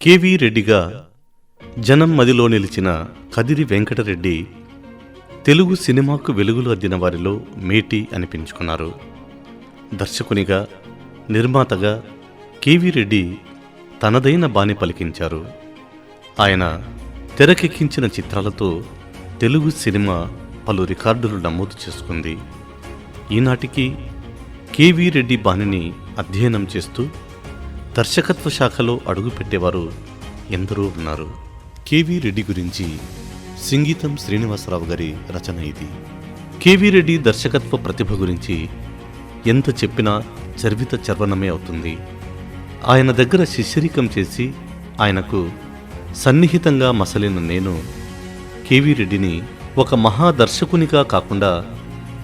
KV రెడ్డిగా జనం మదిలో నిలిచిన కదిరి వెంకటరెడ్డి తెలుగు సినిమాకు వెలుగులు అద్దిన వారిలో మేటి అనిపించుకున్నారు దర్శకునిగా నిర్మాతగా కేవీ రెడ్డి తనదైన బాణి పలికించారు. ఆయన తెరకెక్కించిన చిత్రాలతో తెలుగు సినిమా పలు రికార్డులు నమోదు చేసుకుంది. ఈనాటికి కేవీ రెడ్డి బాణిని అధ్యయనం చేస్తూ దర్శకత్వ శాఖలో అడుగుపెట్టేవారు ఎందరో ఉన్నారు. కేవీ రెడ్డి గురించి సింగీతం శ్రీనివాసరావు గారి రచన ఇది. కేవీ రెడ్డి దర్శకత్వ ప్రతిభ గురించి ఎంత చెప్పినా చర్విత చర్వణమే అవుతుంది. ఆయన దగ్గర శిష్యరికం చేసి ఆయనకు సన్నిహితంగా మసలిన నేను కేవీ రెడ్డిని ఒక మహాదర్శకునిగా కాకుండా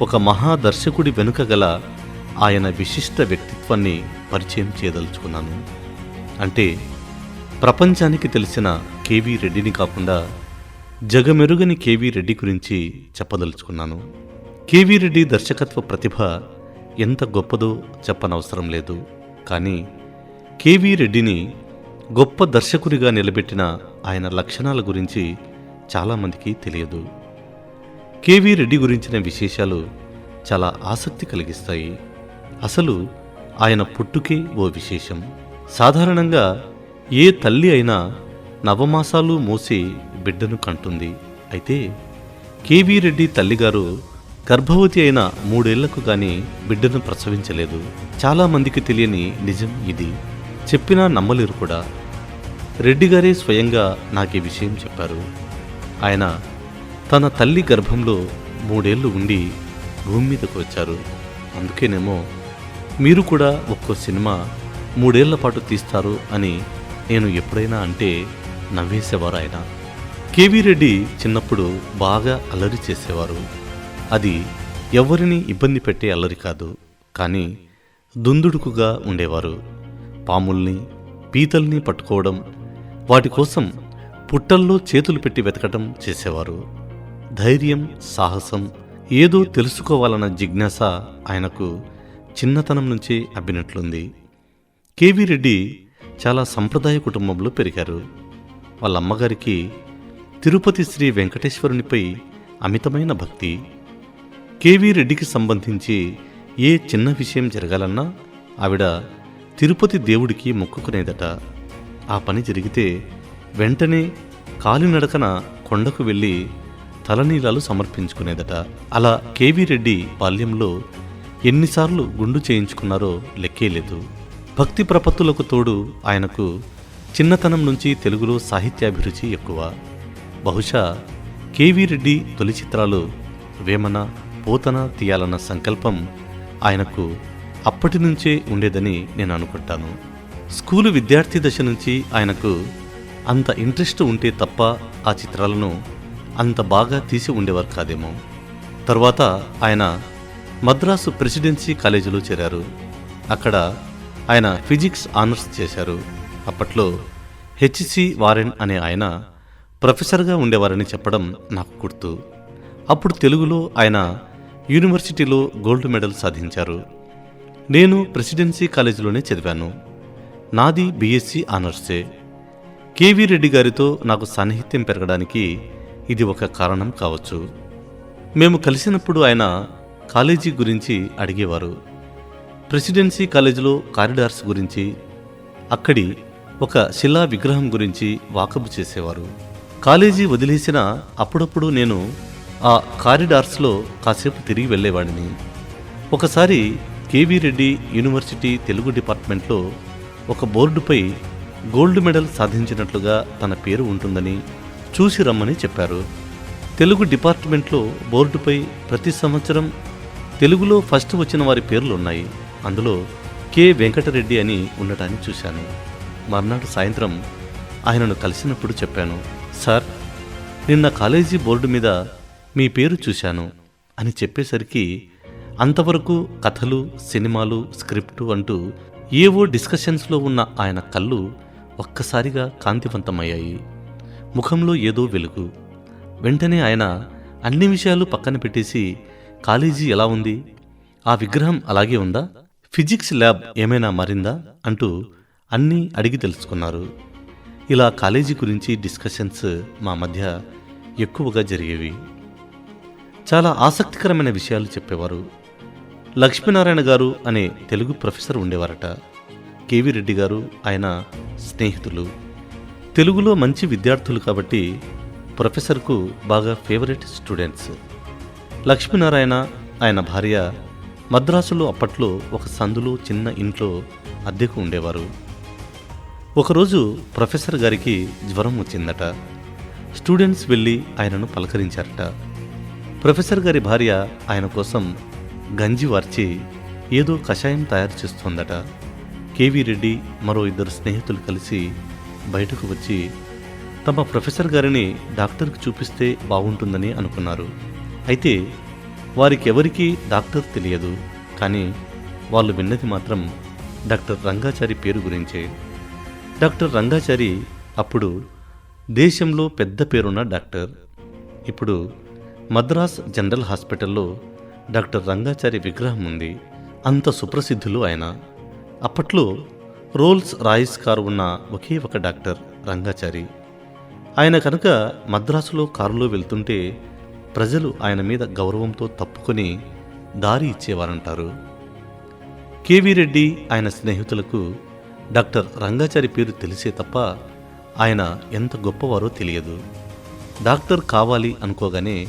ఒక మహాదర్శకుడి వెనుక గల ఆయన విశిష్ట వ్యక్తిత్వాన్ని పరిచయం చేయదలుచుకున్నాను. అంటే ప్రపంచానికి తెలిసిన కేవీ రెడ్డిని కాకుండా జగమెరుగని కేవీ రెడ్డి గురించి చెప్పదలుచుకున్నాను. కేవీ రెడ్డి దర్శకత్వ ప్రతిభ ఎంత గొప్పదో చెప్పనవసరం లేదు. కానీ కేవీ రెడ్డిని గొప్ప దర్శకుడిగా నిలబెట్టిన ఆయన లక్షణాల గురించి చాలామందికి తెలియదు. కేవీ రెడ్డి గురించిన విశేషాలు చాలా ఆసక్తి కలిగిస్తాయి. అసలు ఆయన పుట్టుకే ఓ విశేషం. సాధారణంగా ఏ తల్లి అయినా నవమాసాలు మోసి బిడ్డను కంటుంది. అయితే కేవీ రెడ్డి తల్లిగారు గర్భవతి అయిన మూడేళ్ళకు గాని బిడ్డను ప్రసవించలేదు. చాలామందికి తెలియని నిజం ఇది. చెప్పినా నమ్మలేరు కూడా. రెడ్డి గారే స్వయంగా నాకు ఈ విషయం చెప్పారు. ఆయన తన తల్లి గర్భంలో మూడేళ్ళు ఉండి భూమి మీదకు వచ్చారు. అందుకేనేమో మీరు కూడా ఒక్కో సినిమా మూడేళ్ళ పాటు తీస్తారు అని నేను ఎప్పుడైనా అంటే నవ్వేసేవారు ఆయన కేవీ రెడ్డి చిన్నప్పుడు బాగా అల్లరి చేసేవారు. అది ఎవరిని ఇబ్బంది పెట్టే అల్లరి కాదు కానీ దుందుడుకుగా ఉండేవారు. పాముల్ని పీతల్ని పట్టుకోవడం వాటి కోసం పుట్టల్లో చేతులు పెట్టి వెతకటం చేసేవారు. ధైర్యం సాహసం ఏదో తెలుసుకోవాలన్న జిజ్ఞాస ఆయనకు చిన్నతనం నుంచే అబ్బినట్లుంది. కేవీ రెడ్డి చాలా సంప్రదాయ కుటుంబంలో పెరిగారు. వాళ్ళ అమ్మగారికి తిరుపతి శ్రీ వెంకటేశ్వరునిపై అమితమైన భక్తి. కేవీ రెడ్డికి సంబంధించి ఏ చిన్న విషయం జరగాలన్నా ఆవిడ తిరుపతి దేవుడికి మొక్కుకునేదట. ఆ పని జరిగితే వెంటనే కాలినడకన కొండకు వెళ్ళి తలనీలాలు సమర్పించుకునేదట. అలా కేవీ రెడ్డి బాల్యంలో ఎన్నిసార్లు గుండు చేయించుకున్నారో లెక్కేలేదు భక్తి ప్రపత్తులకు తోడు ఆయనకు చిన్నతనం నుంచి తెలుగులో సాహిత్యాభిరుచి ఎక్కువ. బహుశా కేవీ రెడ్డి తొలి చిత్రాలు వేమన పోతన తీయాలన్న సంకల్పం ఆయనకు అప్పటి నుంచే ఉండేదని నేను అనుకుంటాను. స్కూలు విద్యార్థి దశ నుంచి ఆయనకు అంత ఇంట్రెస్ట్ ఉంటే తప్ప ఆ చిత్రాలను అంత బాగా తీసి ఉండేవారు కాదేమో. తర్వాత ఆయన మద్రాసు ప్రెసిడెన్సీ కాలేజీలో చేరారు. అక్కడ ఆయన ఫిజిక్స్ ఆనర్స్ చేశారు. అప్పట్లో హెచ్సి వారెన్ అనే ఆయన ప్రొఫెసర్గా ఉండేవారని చెప్పడం నాకు గుర్తు. అప్పుడు తెలుగులో ఆయన యూనివర్సిటీలో గోల్డ్ మెడల్ సాధించారు. నేను ప్రెసిడెన్సీ కాలేజీలోనే చదివాను. నాది బీఎస్సీ ఆనర్సే. కేవీ రెడ్డి గారితో నాకు సాన్నిహిత్యం పెరగడానికి ఇది ఒక కారణం కావచ్చు. మేము కలిసినప్పుడు ఆయన కాలేజీ గురించి అడిగేవారు. ప్రెసిడెన్సీ కాలేజీలో కారిడార్స్ గురించి అక్కడి ఒక శిలా విగ్రహం గురించి వాకబు చేసేవారు. కాలేజీ వదిలేసిన అప్పుడప్పుడు నేను ఆ కారిడార్స్లో కాసేపు తిరిగి వెళ్ళేవాడిని. ఒకసారి కేవీ రెడ్డి యూనివర్సిటీ తెలుగు డిపార్ట్మెంట్లో ఒక బోర్డుపై గోల్డ్ మెడల్ సాధించినట్లుగా తన పేరు ఉంటుందని చూసి రమ్మని చెప్పారు. తెలుగు డిపార్ట్మెంట్లో బోర్డుపై ప్రతి సంవత్సరం తెలుగులో ఫస్ట్ వచ్చిన వారి పేర్లు ఉన్నాయి అందులో కె వెంకటరెడ్డి అని ఉండటాన్ని చూశాను. మర్నాడు సాయంత్రం ఆయనను కలిసినప్పుడు చెప్పాను సార్ నిన్న కాలేజీ బోర్డు మీద మీ పేరు చూశాను అని చెప్పేసరికి అంతవరకు కథలు సినిమాలు స్క్రిప్టు అంటూ ఏవో డిస్కషన్స్లో ఉన్న ఆయన కళ్ళు ఒక్కసారిగా కాంతివంతమయ్యాయి. ముఖంలో ఏదో వెలుగు. వెంటనే ఆయన అన్ని విషయాలు పక్కన పెట్టేసి కాలేజీ ఎలా ఉంది? ఆ విగ్రహం అలాగే ఉందా? ఫిజిక్స్ ల్యాబ్ ఏమైనా మారిందా? అంటూ అన్నీ అడిగి తెలుసుకున్నారు. ఇలా కాలేజీ గురించి డిస్కషన్స్ మా మధ్య ఎక్కువగా జరిగేవి. చాలా ఆసక్తికరమైన విషయాలు చెప్పేవారు. లక్ష్మీనారాయణ గారు అనే తెలుగు ప్రొఫెసర్ ఉండేవారట. కేవి రెడ్డి గారు ఆయన స్నేహితులు. తెలుగులో మంచి విద్యార్థులు కాబట్టి ప్రొఫెసర్కు బాగా ఫేవరెట్ స్టూడెంట్స్. లక్ష్మీనారాయణ ఆయన భార్య మద్రాసులో అప్పట్లో ఒక సందులో చిన్న ఇంట్లో అద్దెకు ఉండేవారు. ఒకరోజు ప్రొఫెసర్ గారికి జ్వరం వచ్చిందట. స్టూడెంట్స్ వెళ్ళి ఆయనను పలకరించారట. ప్రొఫెసర్ గారి భార్య ఆయన కోసం గంజి వార్చి ఏదో కషాయం తయారు చేస్తోందట. కేవీ రెడ్డి మరో ఇద్దరు స్నేహితులు కలిసి బయటకు వచ్చి తమ ప్రొఫెసర్ గారిని డాక్టర్కి చూపిస్తే బాగుంటుందని అనుకున్నారు. అయితే వారికి ఎవరికీ డాక్టర్ తెలియదు. కానీ వాళ్ళు విన్నది మాత్రం డాక్టర్ రంగాచారి పేరు గురించే. డాక్టర్ రంగాచారి అప్పుడు దేశంలో పెద్ద పేరున్న డాక్టర్. ఇప్పుడు మద్రాస్ జనరల్ హాస్పిటల్లో డాక్టర్ రంగాచారి విగ్రహం ఉంది. అంత సుప్రసిద్ధులు ఆయన. అప్పట్లో రోల్స్ రాయిస్ కారు ఉన్న ఒకే ఒక డాక్టర్ రంగాచారి. ఆయన కనుక మద్రాసులో కారులో వెళ్తుంటే ప్రజలు ఆయన మీద గౌరవంతో తప్పుకొని దారి ఇచ్చేవారంటారు. కేవీ రెడ్డి ఆయన స్నేహితులకు డాక్టర్ రంగాచారి పేరు తెలిసే తప్ప ఆయన ఎంత గొప్పవారో తెలియదు. డాక్టర్ కావాలి అనుకోగానే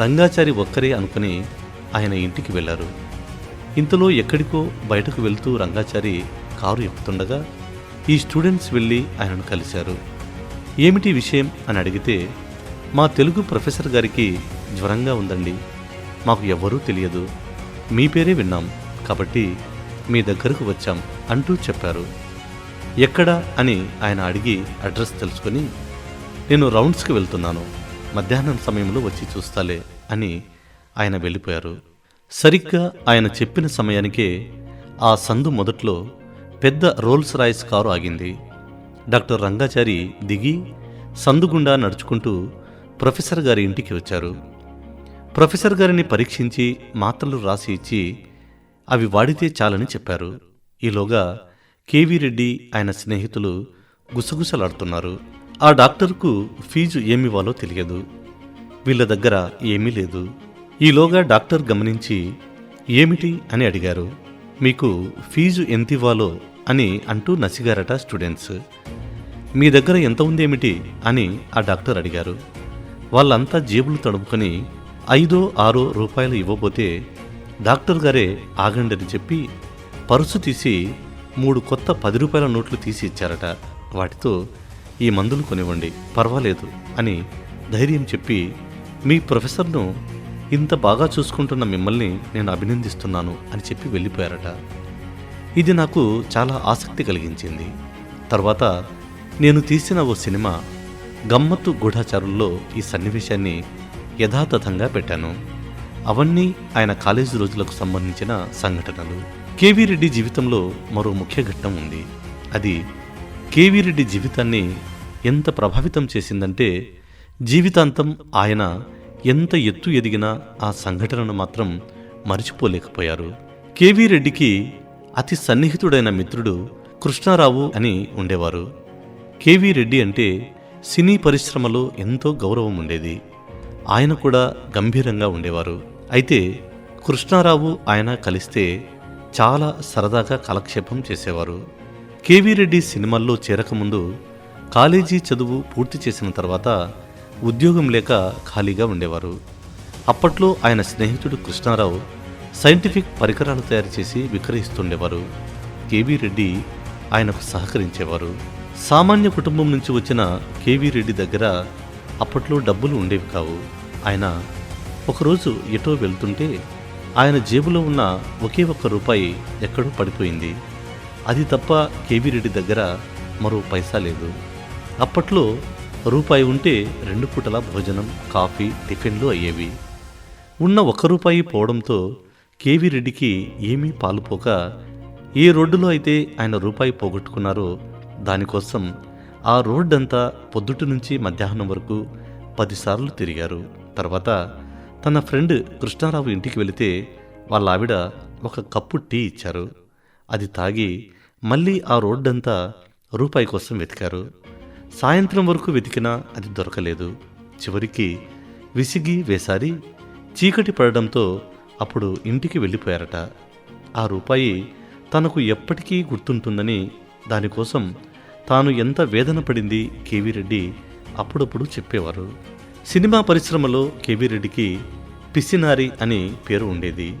రంగాచారి ఒక్కరే అనుకుని ఆయన ఇంటికి వెళ్ళారు. ఇంతలో ఎక్కడికో బయటకు వెళ్తూ రంగాచారి కారు ఎక్కుతుండగా ఈ స్టూడెంట్స్ వెళ్ళి ఆయనను కలిశారు. ఏమిటి విషయం అని అడిగితే మా తెలుగు ప్రొఫెసర్ గారికి జ్వరంగా ఉందండి. మాకు ఎవరూ తెలియదు. మీ పేరే విన్నాం. కాబట్టి మీ దగ్గరకు వచ్చాం అంటూ చెప్పారు. ఎక్కడ అని ఆయన అడిగి అడ్రస్ తెలుసుకొని నేను రౌండ్స్కి వెళ్తున్నాను. మధ్యాహ్నం సమయంలో వచ్చి చూస్తాలే అని ఆయన వెళ్ళిపోయారు. సరిగ్గా ఆయన చెప్పిన సమయానికే ఆ సందు మొదట్లో పెద్ద రోల్స్ రాయిస్ కారు ఆగింది. డాక్టర్ రంగాచారి దిగి సందుగుండా నడుచుకుంటూ ప్రొఫెసర్ గారి ఇంటికి వచ్చారు. ప్రొఫెసర్ గారిని పరీక్షించి మాత్రలు రాసి ఇచ్చి అవి వాడితే చాలని చెప్పారు. ఈలోగా కేవీ రెడ్డి ఆయన స్నేహితులు గుసగుసలాడుతున్నారు. ఆ డాక్టర్కు ఫీజు ఏమివ్వాలో తెలియదు. వీళ్ళ దగ్గర ఏమీ లేదు. ఈలోగా డాక్టర్ గమనించి ఏమిటి అని అడిగారు. మీకు ఫీజు ఎంత ఇవ్వాలో అని అంటూ నసిగారట స్టూడెంట్స్. మీ దగ్గర ఎంత ఉందేమిటి అని ఆ డాక్టర్ అడిగారు. వాళ్ళంతా జేబులు తడుపుకొని ఐదో ఆరో రూపాయలు ఇవ్వబోతే డాక్టర్ గారే ఆగండని చెప్పి పరుసు తీసి మూడు కొత్త పది రూపాయల నోట్లు తీసి ఇచ్చారట. వాటితో ఈ మందులు కొనివ్వండి పర్వాలేదు అని ధైర్యం చెప్పి మీ ప్రొఫెసర్ను ఇంత బాగా చూసుకుంటున్న మిమ్మల్ని నేను అభినందిస్తున్నాను అని చెప్పి వెళ్ళిపోయారట. ఇది నాకు చాలా ఆసక్తి కలిగించింది. తర్వాత నేను తీసిన ఓ సినిమా గమ్మత్తు గూఢాచారుల్లో ఈ సన్నివేశాన్ని యథాతథంగా పెట్టాను. అవన్నీ ఆయన కాలేజీ రోజులకు సంబంధించిన సంఘటనలు. కేవీ రెడ్డి జీవితంలో మరో ముఖ్య ఘట్టం ఉంది. అది కేవీ రెడ్డి జీవితాన్ని ఎంత ప్రభావితం చేసిందంటే జీవితాంతం ఆయన ఎంత ఎత్తు ఎదిగినా ఆ సంఘటనను మాత్రం మరిచిపోలేకపోయారు. కేవీ రెడ్డికి అతి సన్నిహితుడైన మిత్రుడు కృష్ణారావు అని ఉండేవారు. కేవీ రెడ్డి అంటే సినీ పరిశ్రమలో ఎంతో గౌరవం ఉండేది. ఆయన కూడా గంభీరంగా ఉండేవారు. అయితే కృష్ణారావు ఆయన కలిస్తే చాలా సరదాగా కాలక్షేపం చేసేవారు. కేవీ రెడ్డి సినిమాల్లో చేరకముందు కాలేజీ చదువు పూర్తి చేసిన తర్వాత ఉద్యోగం లేక ఖాళీగా ఉండేవారు. అప్పట్లో ఆయన స్నేహితుడు కృష్ణారావు సైంటిఫిక్ పరికరాలు తయారు చేసి విక్రయిస్తుండేవారు. కేవీ రెడ్డి ఆయనకు సహకరించేవారు. సామాన్య కుటుంబం నుంచి వచ్చిన కేవీ రెడ్డి దగ్గర అప్పట్లో డబ్బులు ఉండేవి కావు. ఆయన ఒకరోజు ఎటో వెళ్తుంటే ఆయన జేబులో ఉన్న ఒకే ఒక్క రూపాయి ఎక్కడో పడిపోయింది. అది తప్ప కేవీ రెడ్డి దగ్గర మరో పైసా లేదు. అప్పట్లో రూపాయి ఉంటే రెండు పూటల భోజనం కాఫీ టిఫిన్లు అయ్యేవి. ఉన్న ఒక్క రూపాయి పోవడంతో కేవీ రెడ్డికి ఏమీ పాలుపోక ఏ రోడ్డులో అయితే ఆయన రూపాయి పోగొట్టుకున్నారో దానికోసం ఆ రోడ్డంతా పొద్దుటి నుంచి మధ్యాహ్నం వరకు పదిసార్లు తిరిగారు. తర్వాత తన ఫ్రెండ్ కృష్ణారావు ఇంటికి వెళితే వాళ్ళ ఆవిడ ఒక కప్పు టీ ఇచ్చారు. అది తాగి మళ్ళీ ఆ రోడ్డంతా రూపాయి కోసం వెతికారు. సాయంత్రం వరకు వెతికినా అది దొరకలేదు. చివరికి విసిగి వేసారి చీకటి పడడంతో అప్పుడు ఇంటికి వెళ్ళిపోయారట. ఆ రూపాయి తనకు ఎప్పటికీ గుర్తుంటుందని దానికోసం తాను ఎంత వేదన పడింది కేవీరెడ్డి అప్పుడప్పుడు చెప్పేవారు. సినిమా పరిశ్రమలో కేవీరెడ్డికి పిసినారి అని పేరు ఉండేది.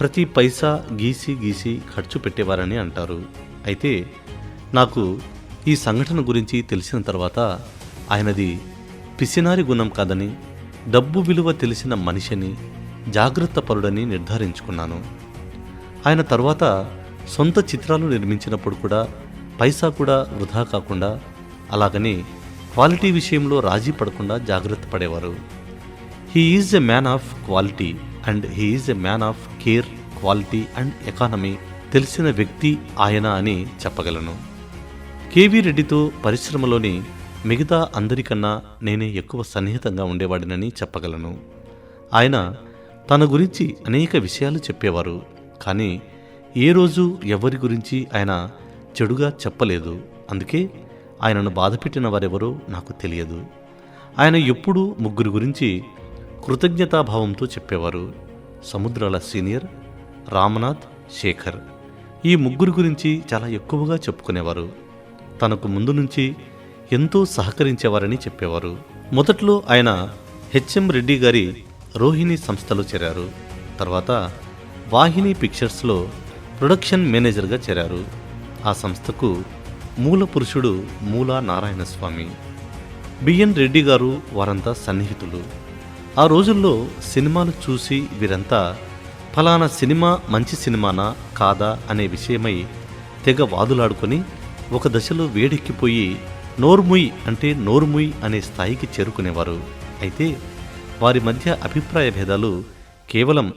ప్రతి పైసా గీసి గీసి ఖర్చు పెట్టేవారని అంటారు. అయితే నాకు ఈ సంఘటన గురించి తెలిసిన తర్వాత ఆయనది పిసినారి గుణం కాదని డబ్బు విలువ తెలిసిన మనిషిని జాగ్రత్త పరుడని నిర్ధారించుకున్నాను. ఆయన తర్వాత సొంత చిత్రాలు నిర్మించినప్పుడు కూడా పైసా కూడా వృధా కాకుండా అలాగని క్వాలిటీ విషయంలో రాజీ పడకుండా జాగ్రత్త పడేవారు. He is a man of quality and he is a man of care quality and economy తెలిసిన వ్యక్తి ఆయన అని చెప్పగలను. కేవీ రెడ్డితో పరిశ్రమలోని మిగతా అందరికన్నా నేనే ఎక్కువ సన్నిహితంగా ఉండేవాడినని చెప్పగలను. ఆయన తన గురించి అనేక విషయాలు చెప్పేవారు. కానీ ఏ రోజు ఎవరి గురించి ఆయన చెడుగా చెప్పలేదు. అందుకే ఆయనను బాధపెట్టిన వారెవరో నాకు తెలియదు. ఆయన ఎప్పుడూ ముగ్గురు గురించి కృతజ్ఞతాభావంతో చెప్పేవారు. సముద్రాల సీనియర్ రామనాథ్ శేఖర్. ఈ ముగ్గురు గురించి చాలా ఎక్కువగా చెప్పుకునేవారు. తనకు ముందు నుంచి ఎంతో సహకరించేవారని చెప్పేవారు. మొదట్లో ఆయన హెచ్ఎం రెడ్డి గారి రోహిణి సంస్థలో చేరారు. తర్వాత వాహిని పిక్చర్స్లో ప్రొడక్షన్ మేనేజర్గా చేరారు. ఆ సంస్థకు మూల పురుషుడు మూలా నారాయణస్వామి బిఎన్ రెడ్డి గారు వారంతా సన్నిహితులు. ఆ రోజుల్లో సినిమాలు చూసి వీరంతా ఫలానా సినిమా మంచి సినిమానా కాదా అనే విషయమై తెగ వాదులాడుకొని ఒక దశలో వేడెక్కిపోయి నోర్ముయ్ అంటే నోర్ముయ్ అనే స్థాయికి చేరుకునేవారు. అయితే వారి మధ్య అభిప్రాయ భేదాలు కేవలం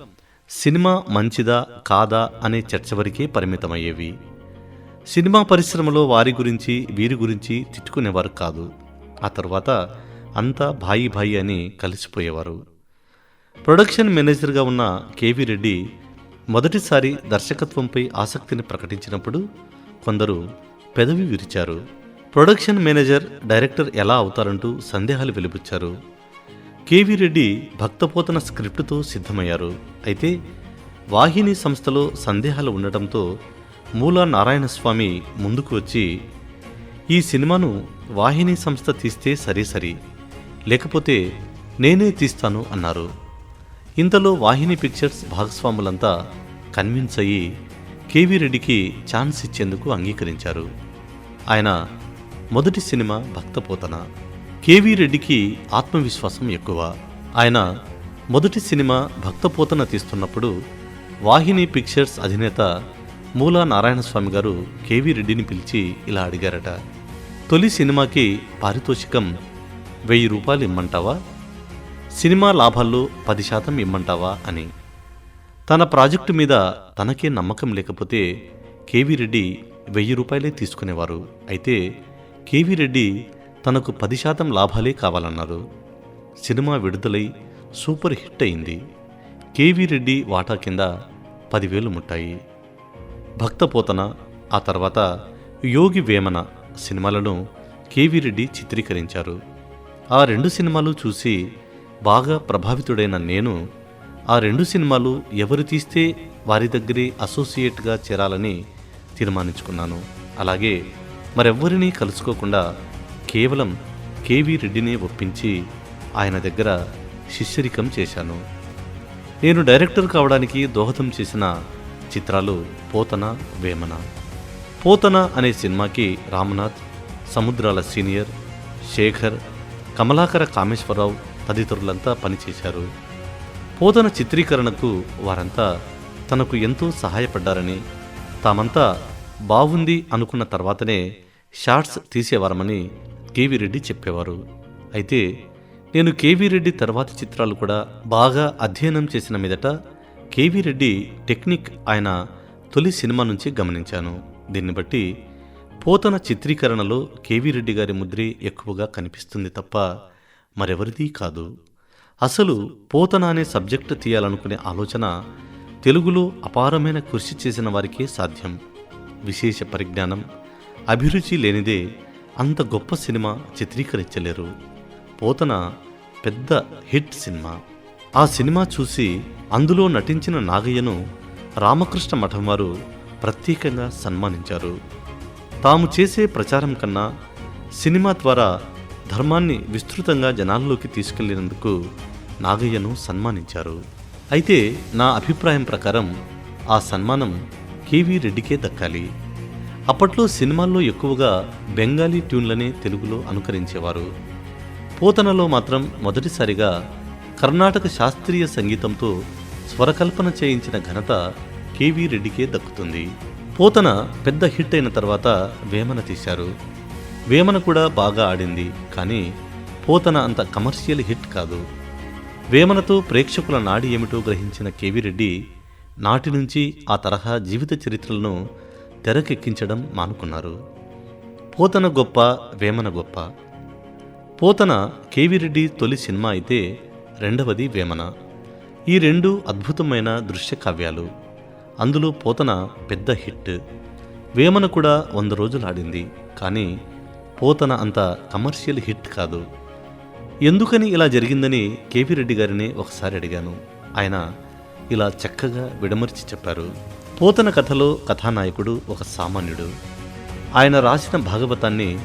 సినిమా మంచిదా కాదా అనే చర్చ వరకే పరిమితమయ్యేవి. సినిమా పరిశ్రమలో వారి గురించి వీరి గురించి తిట్టుకునేవారు కాదు. ఆ తర్వాత అంతా భాయి భాయి అని కలిసిపోయేవారు. ప్రొడక్షన్ మేనేజర్గా ఉన్న కేవీ రెడ్డి మొదటిసారి దర్శకత్వంపై ఆసక్తిని ప్రకటించినప్పుడు కొందరు పెదవి విరిచారు. ప్రొడక్షన్ మేనేజర్ డైరెక్టర్ ఎలా అవుతారంటూ సందేహాలు వెలిబుచ్చారు. కేవీ రెడ్డి భక్తపోతన స్క్రిప్టుతో సిద్ధమయ్యారు. అయితే వాహిని సంస్థలో సందేహాలు ఉండటంతో మూలా నారాయణస్వామి ముందుకు వచ్చి ఈ సినిమాను వాహిని సంస్థ తీస్తే సరే సరి లేకపోతే నేనే తీస్తాను అన్నారు. ఇంతలో వాహిని పిక్చర్స్ భాగస్వాములంతా కన్విన్స్ అయ్యి కేవీ రెడ్డికి ఛాన్స్ ఇచ్చేందుకు అంగీకరించారు. ఆయన మొదటి సినిమా భక్తపోతన కేవీ రెడ్డికి ఆత్మవిశ్వాసం ఎక్కువ. ఆయన మొదటి సినిమా భక్తపోతన తీస్తున్నప్పుడు వాహిని పిక్చర్స్ అధినేత మూలా నారాయణస్వామి గారు కేవీ రెడ్డిని పిలిచి ఇలా అడిగారట తొలి సినిమాకి పారితోషికం వెయ్యి రూపాయలు ఇమ్మంటావా? సినిమా లాభాల్లో పది శాతం ఇమ్మంటావా? అని. తన ప్రాజెక్టు మీద తనకే నమ్మకం లేకపోతే కేవీ రెడ్డి వెయ్యి రూపాయలే తీసుకునేవారు. అయితే కేవీ రెడ్డి తనకు పది శాతం లాభాలే కావాలన్నారు. సినిమా విడుదలై సూపర్ హిట్ అయింది. కేవీ రెడ్డి వాటా కింద పదివేలు ముట్టాయి. భక్తపోతన ఆ తర్వాత యోగి వేమన సినిమాలను కేవీ రెడ్డి చిత్రీకరించారు. ఆ రెండు సినిమాలు చూసి బాగా ప్రభావితుడైన నేను ఆ రెండు సినిమాలు ఎవరు తీస్తే వారి దగ్గరే అసోసియేట్గా చేరాలని తీర్మానించుకున్నాను. అలాగే మరెవ్వరినీ కలుసుకోకుండా కేవలం కేవీ రెడ్డినే ఒప్పించి ఆయన దగ్గర శిష్యరికం చేశాను. నేను డైరెక్టర్ కావడానికి దోహదం చేసిన చిత్రాలు పోతన వేమన. పోతన అనే సినిమాకి రామనాథ్ సముద్రాల సీనియర్ శేఖర్ కమలాకర కామేశ్వరరావు తదితరులంతా పనిచేశారు. పోతన చిత్రీకరణకు వారంతా తనకు ఎంతో సహాయపడ్డారని తామంతా బాగుంది అనుకున్న తర్వాతనే షార్ట్స్ తీసేవారమని కేవీ రెడ్డి చెప్పేవారు. అయితే నేను కేవీ రెడ్డి తర్వాతి చిత్రాలు కూడా బాగా అధ్యయనం చేసిన మీదట కేవీ రెడ్డి టెక్నిక్ ఆయన తొలి సినిమా నుంచి గమనించాను. దీన్ని బట్టి పోతన చిత్రీకరణలో కేవీ రెడ్డి గారి ముద్రే ఎక్కువగా కనిపిస్తుంది తప్ప మరెవరిదీ కాదు. అసలు పోతన అనే సబ్జెక్టు తీయాలనుకునే ఆలోచన తెలుగులో అపారమైన కృషి చేసిన వారికే సాధ్యం. విశేష పరిజ్ఞానం అభిరుచి లేనిదే అంత గొప్ప సినిమా చిత్రీకరించలేరు. పోతన పెద్ద హిట్ సినిమా. ఆ సినిమా చూసి అందులో నటించిన నాగయ్యను రామకృష్ణ మఠం వారు ప్రత్యేకంగా సన్మానించారు. తాము చేసే ప్రచారం కన్నా సినిమా ద్వారా ధర్మాన్ని విస్తృతంగా జనాల్లోకి తీసుకెళ్ళినందుకు నాగయ్యను సన్మానించారు. అయితే నా అభిప్రాయం ప్రకారం ఆ సన్మానం కేవీ రెడ్డికే దక్కాలి. అప్పట్లో సినిమాల్లో ఎక్కువగా బెంగాలీ ట్యూన్లనే తెలుగులో అనుకరించేవారు. పోతనలో మాత్రం మొదటిసారిగా కర్ణాటక శాస్త్రీయ సంగీతంతో స్వరకల్పన చేయించిన ఘనత కేవీ రెడ్డికే దక్కుతుంది. పోతన పెద్ద హిట్ అయిన తర్వాత వేమన తీశారు. వేమన కూడా బాగా ఆడింది కానీ పోతన అంత కమర్షియల్ హిట్ కాదు. వేమనతో ప్రేక్షకుల నాడి ఏమిటో గ్రహించిన కేవీ రెడ్డి నాటి నుంచి ఆ తరహా జీవిత చరిత్రలను తెరకెక్కించడం మానుకున్నారు. పోతన గొప్ప వేమన గొప్ప. పోతన కేవీరెడ్డి తొలి సినిమా అయితే రెండవది వేమన. ఈ రెండు అద్భుతమైన దృశ్య కావ్యాలు. అందులో పోతన పెద్ద హిట్. వేమన కూడా వంద రోజులు ఆడింది. కానీ పోతన అంత కమర్షియల్ హిట్ కాదు. ఎందుకని ఇలా జరిగిందని కేవీ రెడ్డి గారిని ఒకసారి అడిగాను. ఆయన ఇలా చక్కగా విడమర్చి చెప్పారు. పోతన కథలో కథానాయకుడు ఒక సామాన్యుడు. ఆయన రాసిన భాగవతాన్ని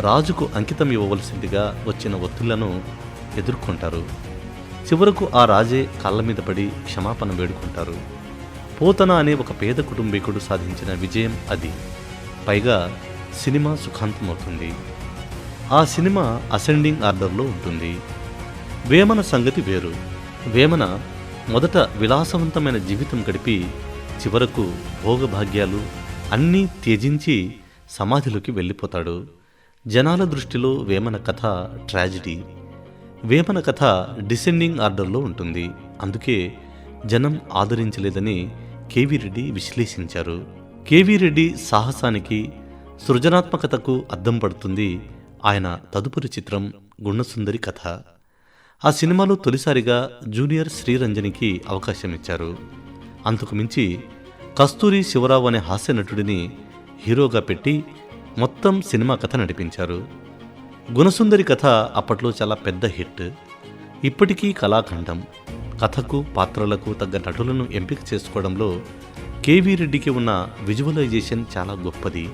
రాజుకు అంకితం ఇవ్వవలసిందిగా వచ్చిన ఒత్తులను ఎదుర్కొంటారు. చివరకు ఆ రాజే కాళ్ళ మీద పడి క్షమాపణ వేడుకుంటారు. పోతన అనే ఒక పేద కుటుంబీకుడు సాధించిన విజయం అది. పైగా సినిమా సుఖాంతమవుతుంది. ఆ సినిమా అసెండింగ్ ఆర్డర్లో ఉంటుంది. వేమన సంగతి వేరు. వేమన మొదట విలాసవంతమైన జీవితం గడిపి చివరకు భోగభాగ్యాలు అన్నీ త్యజించి సమాధిలోకి వెళ్ళిపోతాడు. జనాల దృష్టిలో వేమన కథ ట్రాజిడీ. వేమన కథ డిసెండింగ్ ఆర్డర్లో ఉంటుంది. అందుకే జనం ఆదరించలేదని కేవీ రెడ్డి విశ్లేషించారు. కేవీ రెడ్డి సాహసానికి సృజనాత్మకతకు అద్దం పడుతుంది ఆయన తదుపరి చిత్రం గుణసుందరి కథ. ఆ సినిమాలో తొలిసారిగా జూనియర్ శ్రీరంజనికి అవకాశం ఇచ్చారు. అంతకు మించి కస్తూరి శివరావు అనే హాస్య నటుడిని హీరోగా పెట్టి మొత్తం సినిమా కథ నడిపించారు. గుణసుందరి కథ అప్పట్లో చాలా పెద్ద హిట్. ఇప్పటికీ కళాఖండం కథకు పాత్రలకు తగ్గ నటులను ఎంపిక చేసుకోవడంలో కేవీ రెడ్డికి ఉన్న విజువలైజేషన్ చాలా గొప్పది.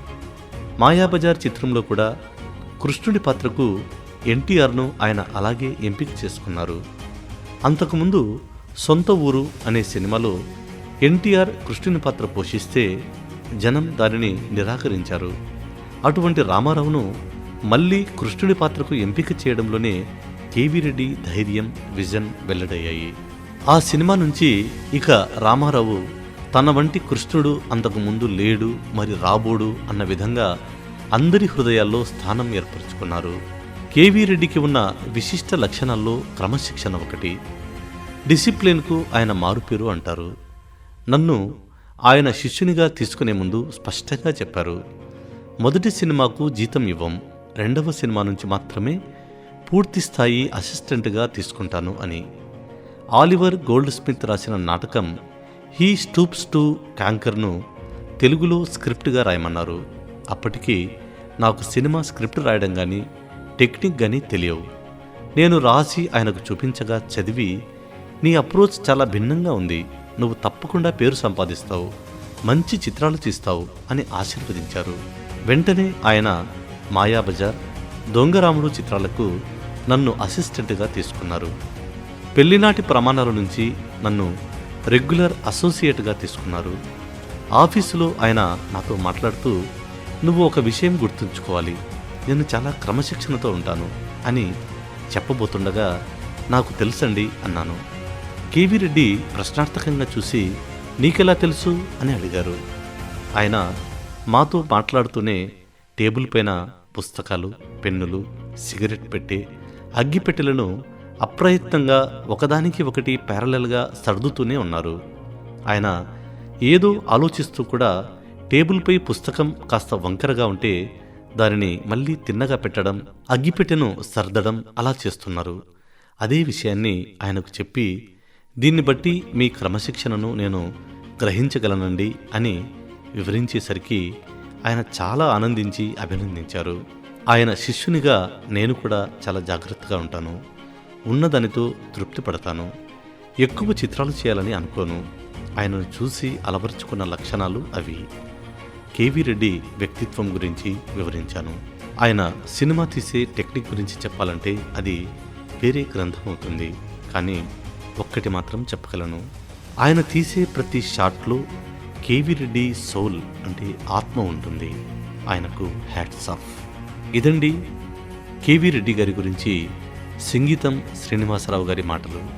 మాయాబజార్ చిత్రంలో కూడా కృష్ణుడి పాత్రకు ఎన్టీఆర్ను ఆయన అలాగే ఎంపిక చేసుకున్నారు. అంతకుముందు సొంత ఊరు అనే సినిమాలో ఎన్టీఆర్ కృష్ణుని పాత్ర పోషిస్తే జనం దానిని నిరాకరించారు. అటువంటి రామారావును మళ్ళీ కృష్ణుడి పాత్రకు ఎంపిక చేయడంలోనే కేవీ రెడ్డి ధైర్యం విజన్ వెల్లడయ్యాయి. ఆ సినిమా నుంచి ఇక రామారావు తన వంటి కృష్ణుడు అంతకు ముందు లేడు మరి రాబోడు అన్న విధంగా అందరి హృదయాల్లో స్థానం ఏర్పరచుకున్నారు. కేవీ రెడ్డికి ఉన్న విశిష్ట లక్షణాల్లో క్రమశిక్షణ ఒకటి. డిసిప్లిన్కు ఆయన మారుపేరు అంటారు. నన్ను ఆయన శిష్యునిగా తీసుకునే ముందు స్పష్టంగా చెప్పారు. మొదటి సినిమాకు జీతం ఇవ్వం. రెండవ సినిమా నుంచి మాత్రమే పూర్తి స్థాయి అసిస్టెంట్గా తీసుకుంటాను అని. ఆలివర్ గోల్డ్ స్మిత్ రాసిన నాటకం హీ స్టూప్స్ టు క్యాంకర్ను తెలుగులో స్క్రిప్ట్గా రాయమన్నారు. అప్పటికి నాకు సినిమా స్క్రిప్ట్ రాయడం కానీ టెక్నిక్ కానీ తెలియవు. నేను రాసి ఆయనకు చూపించగా చదివి నీ అప్రోచ్ చాలా భిన్నంగా ఉంది. నువ్వు తప్పకుండా పేరు సంపాదిస్తావు మంచి చిత్రాలు తీస్తావు అని ఆశీర్వదించారు. వెంటనే ఆయన మాయాబజార్ దొంగరాముడు చిత్రాలకు నన్ను అసిస్టెంట్గా తీసుకున్నారు. పెళ్ళినాటి ప్రమాణాల నుంచి నన్ను రెగ్యులర్ అసోసియేట్గా తీసుకున్నారు. ఆఫీసులో ఆయన నాతో మాట్లాడుతూ నువ్వు ఒక విషయం గుర్తుంచుకోవాలి. నేను చాలా క్రమశిక్షణతో ఉంటాను అని చెప్పబోతుండగా నాకు తెలుసండి అన్నాను. కేవీ రెడ్డి ప్రశ్నార్థకంగా చూసి నీకెలా తెలుసు? అని అడిగారు. ఆయన మాతో మాట్లాడుతూనే టేబుల్ పైన పుస్తకాలు పెన్నులు సిగరెట్ పెట్టే అగ్గిపెట్టెలను అప్రయత్నంగా ఒకదానికి ఒకటి ప్యారలల్గా సర్దుతూనే ఉన్నారు. ఆయన ఏదో ఆలోచిస్తూ కూడా టేబుల్పై పుస్తకం కాస్త వంకరగా ఉంటే దానిని మళ్ళీ తిన్నగా పెట్టడం అగ్గిపెట్టెను సర్దడం అలా చేస్తున్నారు. అదే విషయాన్ని ఆయనకు చెప్పి దీన్ని బట్టి మీ క్రమశిక్షణను నేను గ్రహించగలనండి అని వివరించేసరికి ఆయన చాలా ఆనందించి అభినందించారు. ఆయన శిష్యునిగా నేను కూడా చాలా జాగ్రత్తగా ఉంటాను. ఉన్నదానితో తృప్తి పడతాను. ఎక్కువ చిత్రాలు చేయాలని అనుకోను. ఆయనను చూసి అలవరుచుకున్న లక్షణాలు అవి. కేవీ రెడ్డి వ్యక్తిత్వం గురించి వివరించాను. ఆయన సినిమా తీసే టెక్నిక్ గురించి చెప్పాలంటే అది వేరే గ్రంథం అవుతుంది. కానీ ఒక్కటి మాత్రం చెప్పగలను. ఆయన తీసే ప్రతి షాట్లో కేవీ రెడ్డి సోల్ అంటే ఆత్మ ఉంటుంది. ఆయనకు హ్యాట్స్ ఆఫ్. ఇదండి కేవీ రెడ్డి గారి గురించి సంగీతం శ్రీనివాసరావు గారి మాటలు.